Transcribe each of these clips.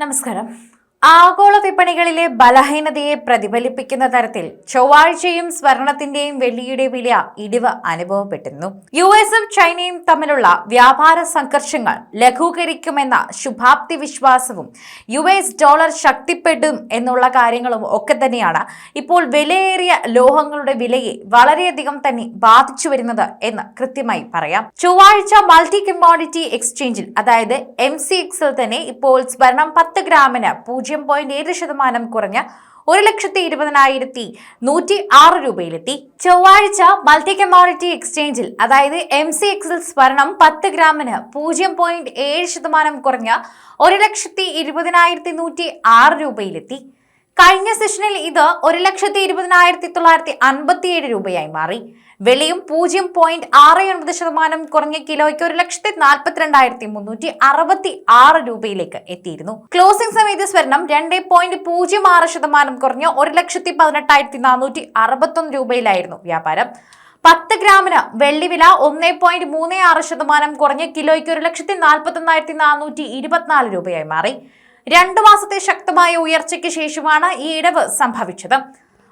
നമസ്കാരം. ആഗോള വിപണികളിലെ ബലഹീനതയെ പ്രതിഫലിപ്പിക്കുന്ന തരത്തിൽ ചൊവ്വാഴ്ചയും സ്വർണത്തിന്റെയും വെള്ളിയുടെ വില ഇടിവ് അനുഭവപ്പെട്ടിരുന്നു. യു എസും ചൈനയും തമ്മിലുള്ള വ്യാപാര സംഘർഷങ്ങൾ ലഘൂകരിക്കുമെന്ന ശുഭാപ്തി വിശ്വാസവും യു എസ് ഡോളർ ശക്തിപ്പെടും എന്നുള്ള കാര്യങ്ങളും ഒക്കെ തന്നെയാണ് ഇപ്പോൾ വിലയേറിയ ലോഹങ്ങളുടെ വിലയെ വളരെയധികം തന്നെ ബാധിച്ചു വരുന്നത് എന്ന് കൃത്യമായി പറയാം. ചൊവ്വാഴ്ച മൾട്ടി കമ്മോഡിറ്റി എക്സ്ചേഞ്ചിൽ അതായത് എം സി എക്സിൽ തന്നെ ഇപ്പോൾ സ്വർണം പത്ത് ഗ്രാമിന് പൂജ്യം പോയിന്റ് ഏഴ് ശതമാനം കുറഞ്ഞ് ഒരു ലക്ഷത്തി ഇരുപതിനായിരത്തി നൂറ്റി ആറ് രൂപയിലെത്തി. ചൊവ്വാഴ്ച മൾട്ടി കമ്മോഡിറ്റി എക്സ്ചേഞ്ചിൽ അതായത് എം സി എക്സിൽ സ്വർണം പത്ത് ഗ്രാമിന് പൂജ്യം പോയിന്റ് ഏഴ് ശതമാനം കുറഞ്ഞ് ഒരു ലക്ഷത്തി ഇരുപതിനായിരത്തി നൂറ്റി ആറ് രൂപയിലെത്തി. കഴിഞ്ഞ സെഷനിൽ ഇത് ഒരു ലക്ഷത്തി ഇരുപതിനായിരത്തി തൊള്ളായിരത്തി അൻപത്തിയേഴ് രൂപയായി മാറി. വെളിയും പൂജ്യം പോയിന്റ് ആറ് ഒൻപത് ശതമാനം കുറഞ്ഞ കിലോയ്ക്ക് ഒരു ലക്ഷത്തി നാൽപ്പത്തിരണ്ടായിരത്തി മുന്നൂറ്റി അറുപത്തി ആറ് രൂപയിലേക്ക് എത്തിയിരുന്നു. ക്ലോസിംഗ് സമയത്ത് സ്വർണം രണ്ട് പോയിന്റ് പൂജ്യം ആറ് ശതമാനം കുറഞ്ഞ് ഒരു ലക്ഷത്തി പതിനെട്ടായിരത്തി നാനൂറ്റി അറുപത്തൊന്ന് രൂപയിലായിരുന്നു വ്യാപാരം. പത്ത് ഗ്രാമിന് വെള്ളിവില ഒന്ന് പോയിന്റ് മൂന്ന് ആറ് ശതമാനം കുറഞ്ഞ് കിലോയ്ക്ക് ഒരു ലക്ഷത്തി നാൽപ്പത്തി ഒന്നായിരത്തി നാനൂറ്റി ഇരുപത്തിനാല് രൂപയായി മാറി. രണ്ടു മാസത്തെ ശക്തമായ ഉയർച്ചയ്ക്ക് ശേഷമാണ് ഈ ഇടവ് സംഭവിച്ചത്.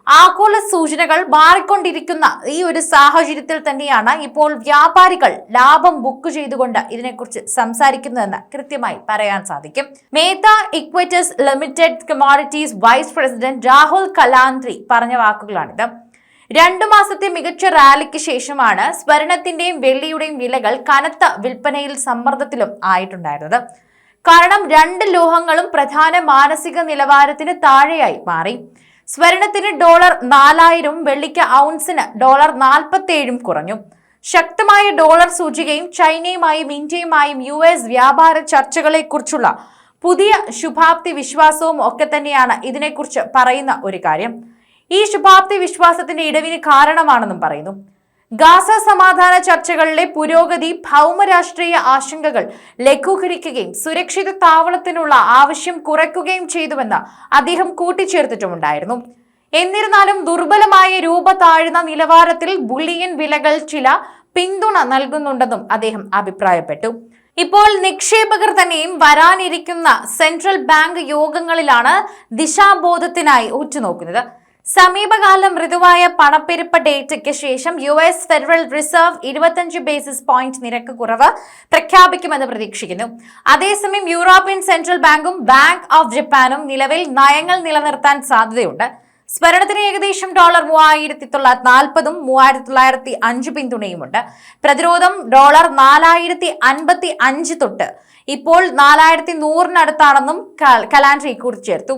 ആഗോള സൂചനകൾ മാറിക്കൊണ്ടിരിക്കുന്ന ഈ ഒരു സാഹചര്യത്തിൽ തന്നെയാണ് ഇപ്പോൾ വ്യാപാരികൾ ലാഭം ബുക്ക് ചെയ്തുകൊണ്ട് ഇതിനെക്കുറിച്ച് സംസാരിക്കുന്നതെന്ന് കൃത്യമായി പറയാൻ സാധിക്കും. Mehta equities limited commodities vice president Rahul Kalantri പറഞ്ഞ വാക്കുകളാണിത്. രണ്ടു മാസത്തെ മികച്ച റാലിക്ക് ശേഷമാണ് സ്വർണത്തിന്റെയും വെള്ളിയുടെയും വിലകൾ കനത്ത വിൽപ്പനയിൽ സമ്മർദ്ദത്തിലും ആയിട്ടുണ്ടായിരുന്നത്. കാരണം രണ്ട് ലോഹങ്ങളും പ്രധാന മാനസിക നിലവാരത്തിന് താഴെയായി മാറി. സ്വർണത്തിന് ഡോളർ നാലായിരവും വെള്ളിക്ക് ഔൺസിന് ഡോളർ നാൽപ്പത്തേഴും കുറഞ്ഞു. ശക്തമായ ഡോളർ സൂചികയും ചൈനയുമായും ഇന്ത്യയുമായും യു എസ് വ്യാപാര ചർച്ചകളെക്കുറിച്ചുള്ള പുതിയ ശുഭാപ്തി വിശ്വാസവും ഒക്കെ തന്നെയാണ് ഇതിനെക്കുറിച്ച് പറയുന്ന ഒരു കാര്യം. ഈ ശുഭാപ്തി വിശ്വാസത്തിന്റെ ഇടവിന് കാരണമാണെന്നും പറയുന്നു. ഗാസ സമാധാന ചർച്ചകളിലെ പുരോഗതി ഭൗമരാഷ്ട്രീയ ആശങ്കകൾ ലഘൂകരിക്കുകയും സുരക്ഷിത താവളത്തിനുള്ള ആവശ്യം കുറയ്ക്കുകയും ചെയ്തുവെന്ന് അദ്ദേഹം കൂട്ടിച്ചേർത്തിട്ടുമുണ്ടായിരുന്നു. എന്നിരുന്നാലും ദുർബലമായ രൂപ താഴ്ന്ന നിലവാരത്തിൽ ബുള്ളിയൻ വിലകൾ ചില പിന്തുണ നൽകുന്നുണ്ടെന്നും അദ്ദേഹം അഭിപ്രായപ്പെട്ടു. ഇപ്പോൾ നിക്ഷേപകർ തന്നെയും വരാനിരിക്കുന്ന സെൻട്രൽ ബാങ്ക് യോഗങ്ങളിലാണ് ദിശാബോധത്തിനായി ഉറ്റുനോക്കുന്നത്. സമീപകാല മൃദുവായ പണപ്പെരുപ്പ ഡേറ്റയ്ക്ക് ശേഷം യു എസ് ഫെഡറൽ റിസർവ് ഇരുപത്തഞ്ച് ബേസിസ് പോയിന്റ് നിരക്ക് കുറവ് പ്രഖ്യാപിക്കുമെന്ന് പ്രതീക്ഷിക്കുന്നു. അതേസമയം യൂറോപ്യൻ സെൻട്രൽ ബാങ്കും ബാങ്ക് ഓഫ് ജപ്പാനും നിലവിൽ നയങ്ങൾ നിലനിർത്താൻ സാധ്യതയുണ്ട്. സ്മരണത്തിന് ഏകദേശം ഡോളർ മൂവായിരത്തി തൊള്ളായിരത്തി നാൽപ്പതും മൂവായിരത്തി തൊള്ളായിരത്തി അഞ്ച് പിന്തുണയുമുണ്ട്. പ്രതിരോധം ഡോളർ നാലായിരത്തി അൻപത്തി അഞ്ച് തൊട്ട് ഇപ്പോൾ നാലായിരത്തി നൂറിനടുത്താണെന്നും കലാൻഡ്രി കൂട്ടിച്ചേർത്തു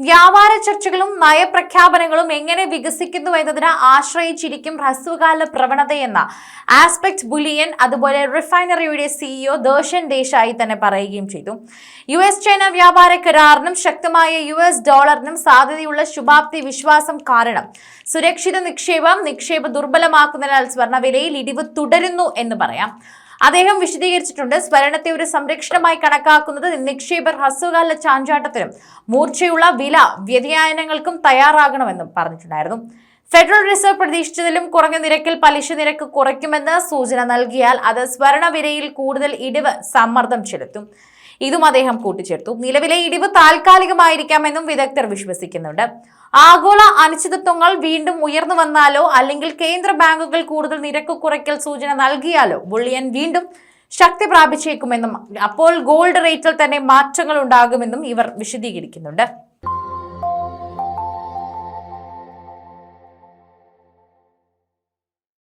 വ്യാപാര ചർച്ചകളും നയപ്രഖ്യാപനങ്ങളും എങ്ങനെ വികസിക്കുന്നു എന്നതിനെ ആശ്രയിച്ചിരിക്കും ഹ്രസ്വകാല പ്രവണതയെന്ന ആസ്പെക്ട് ബുലിയൻ അതുപോലെ റിഫൈനറിയുടെ സിഇഒ ദർശൻ ദേശായി തന്നെ പറയുകയും ചെയ്തു. യു എസ് ചൈന വ്യാപാര കരാറിനും ശക്തമായ യു എസ് ഡോളറിനും സാധ്യതയുള്ള ശുഭാപ്തി വിശ്വാസം കാരണം സുരക്ഷിത നിക്ഷേപം നിക്ഷേപ ദുർബലമാക്കുന്നതിനാൽ സ്വർണവിലയിൽ ഇടിവ് തുടരുന്നു എന്ന് പറയാം. അദ്ദേഹം വിശദീകരിച്ചിട്ടുണ്ട് സ്മരണത്തെ ഒരു സംരക്ഷണമായി കണക്കാക്കുന്നത് നിക്ഷേപർ ഹ്രസ്വകാല ചാഞ്ചാട്ടത്തിനും മൂർച്ചയുള്ള വില വ്യതിയാനങ്ങൾക്കും തയ്യാറാകണമെന്നും പറഞ്ഞിട്ടുണ്ടായിരുന്നു. ഫെഡറൽ റിസർവ് പ്രതീക്ഷിച്ചതിലും കുറഞ്ഞ നിരക്കിൽ പലിശ നിരക്ക് കുറയ്ക്കുമെന്ന് സൂചന നൽകിയാൽ അത് സ്വർണ വിലയിൽ കൂടുതൽ ഇടിവ് സമ്മർദ്ദം ചെലുത്തും. ഇതും അദ്ദേഹം കൂട്ടിച്ചേർത്തു. നിലവിലെ ഇടിവ് താൽക്കാലികമായിരിക്കാമെന്നും വിദഗ്ധർ വിശ്വസിക്കുന്നുണ്ട്. ആഗോള അനിശ്ചിതത്വങ്ങൾ വീണ്ടും ഉയർന്നു വന്നാലോ അല്ലെങ്കിൽ കേന്ദ്ര ബാങ്കുകൾ കൂടുതൽ നിരക്ക് കുറയ്ക്കൽ സൂചന നൽകിയാലോ? ബുള്ളിയൻ വീണ്ടും ശക്തി പ്രാപിച്ചേക്കുമെന്നും അപ്പോൾ ഗോൾഡ് റേറ്റിൽ തന്നെ മാറ്റങ്ങൾ ഉണ്ടാകുമെന്നും ഇവർ വിശദീകരിക്കുന്നുണ്ട്.